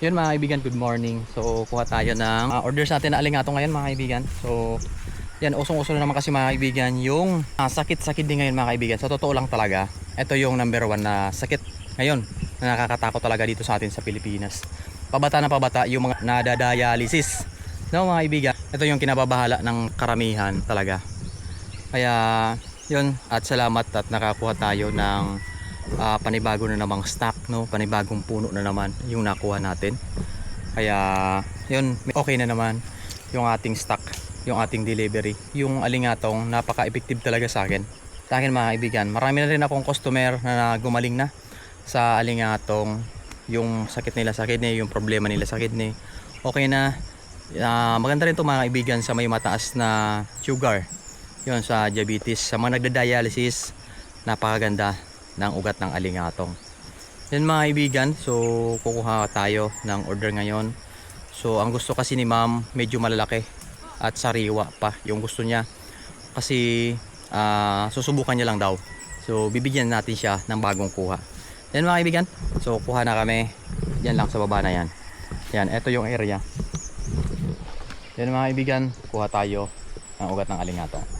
Yun mga kaibigan, good morning. So, kuha tayo ng ah, orders natin na alingato ngayon mga kaibigan. So, yan, usong-uso na naman kasi mga kaibigan yung ah, sakit-sakit din ngayon mga kaibigan. Sa totoo lang talaga, ito yung number one na sakit ngayon na nakakatakot talaga dito sa atin sa Pilipinas. Pabata na pabata yung mga nadadialysis. No mga kaibigan, ito yung kinababahala ng karamihan talaga. Kaya, yun, at salamat at nakakuha tayo ng ah, panibago na namang stock, no? Panibagong puno na naman yung nakuha natin. Kaya, yun, okay na naman yung ating stock, yung ating delivery. Yung alingatong, napaka-effective talaga sa akin. Sa akin mga kaibigan, marami na rin akong customer na gumaling na sa alingatong yung sakit nila sa kidney, yung problema nila sa kidney. Okay na. Ah, maganda rin to mga kaibigan sa may mataas na sugar. Yun sa diabetes. Sa mga nagda-dialysis, napakaganda ng ugat ng alingatong. Yan mga kaibigan, so kukuha tayo ng order ngayon. So ang gusto kasi ni ma'am, medyo malalaki at sariwa pa yung gusto niya. Kasi ah, susubukan niya lang daw. So bibigyan natin siya ng bagong kuha. Yan mga kaibigan, so kuha na kami. Yan lang sa baba na yan. Yan, ito yung area. Yan mga kaibigan, kuha tayo ng ugat ng alingatong.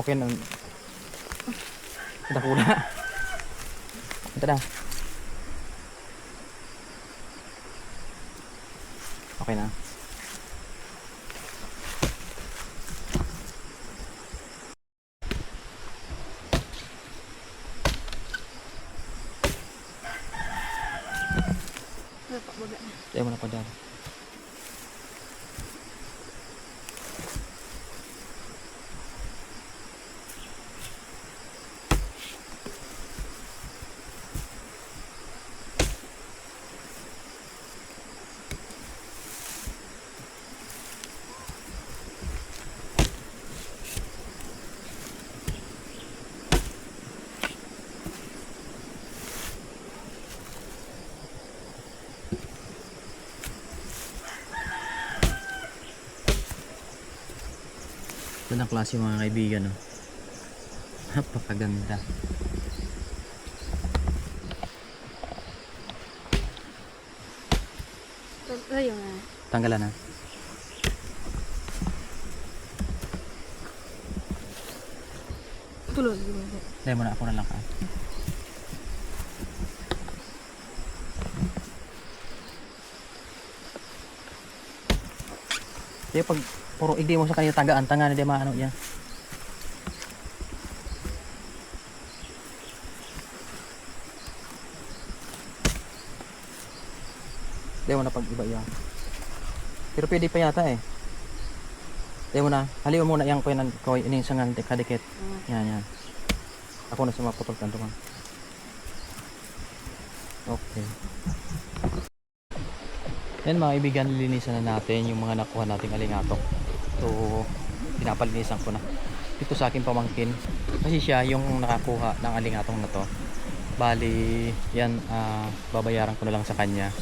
Okay na. Ito na. Ito na. Okay na. Tayo mo na pa dyan. Ito na klase mga kaibigan. No? Napakaganda. Ayun na. Tanggalan na. Di ba? Tayo mo na ako na lang ka. Kaya pag puro igdi mo sa kanila tagaan, tanga na di maano yan. Di mo na pag iba yan. Pero pwede pa yata eh. Di mo na, haliw muna yung ko yan, ko ini sa ngan kadikit. Yan, yan. Ako na sa maputol kanto man. Okay. Yan mga kaibigan, lilinisan na natin yung mga nakuha nating alingato. So, pinapalinisan ko na. Ito sa akin pamangkin. Kasi siya yung nakakuha ng alingatong na to. Bali, yan, ah, babayaran ko na lang sa kanya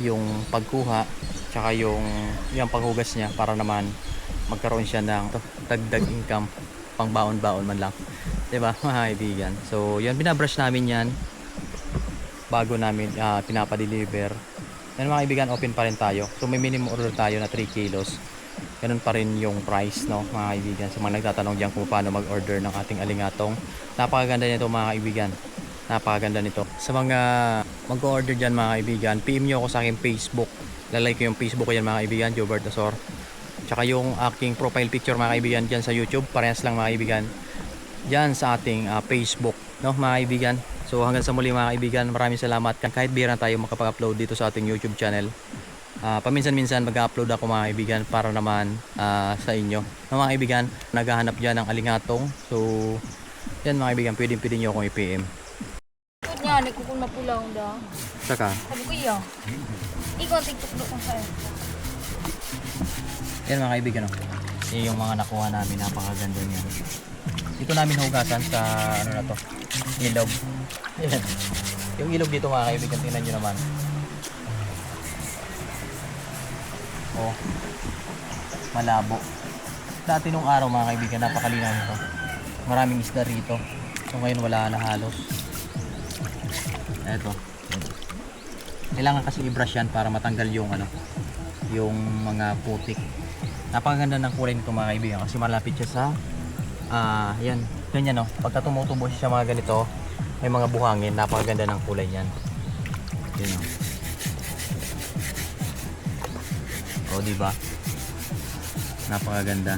yung pagkuha tsaka yung yung paghugas niya para naman magkaroon siya ng dagdag income pang baon-baon man lang 'di ba mga kaibigan so yan binabrush namin yan bago namin ah, pinapa-deliver yan mga kaibigan open pa rin tayo so may minimum order tayo na 3 kilos ganun pa rin yung price no mga kaibigan. Sa mga nagtatanong diyan kung paano mag-order ng ating alingatong napakaganda nito mga kaibigan. Napakaganda nito. Sa mga mag-order dyan mga kaibigan PM nyo ako sa aking Facebook. Lalike ko yung Facebook ko yan mga kaibigan Jobert Asor tsaka yung aking profile picture mga kaibigan dyan sa YouTube. Parehas lang mga kaibigan dyan sa ating ah, Facebook no mga kaibigan. So hanggang sa muli mga kaibigan maraming salamat. Kahit bira tayo makapag-upload dito sa ating YouTube channel Ah, paminsan-minsan mag-upload ako mga kaibigan para naman ah, sa inyo. No, mga kaibigan, naghahanap dyan ng alingatong. So, yan mga kaibigan, pwedeng pwede nyo akong i-PM. Ikot niya, nagkukul mapulang da. Saka, Sabi ko iya. Ikaw ang tigtuklo kong sa'yo. yan mga kaibigan, oh. Yung mga nakuha namin, napakaganda niyan. Dito namin hugasan sa, ano na to, ilog. Yan. Yung ilog dito mga kaibigan, tingnan nyo naman. Oh, malabo. Dati nung araw mga kaibigan, napakalinaw nito. Maraming isda rito. So ngayon wala na halos. Eto. Kailangan kasi i-brush yan para matanggal yung ano, yung mga putik. Napakaganda ng kulay nito mga kaibigan kasi malapit siya sa ah yan, ganyan no. Pagka tumutubo siya mga ganito, may mga buhangin, napakaganda ng kulay niyan. Yan oh. O, di ba? Napakaganda.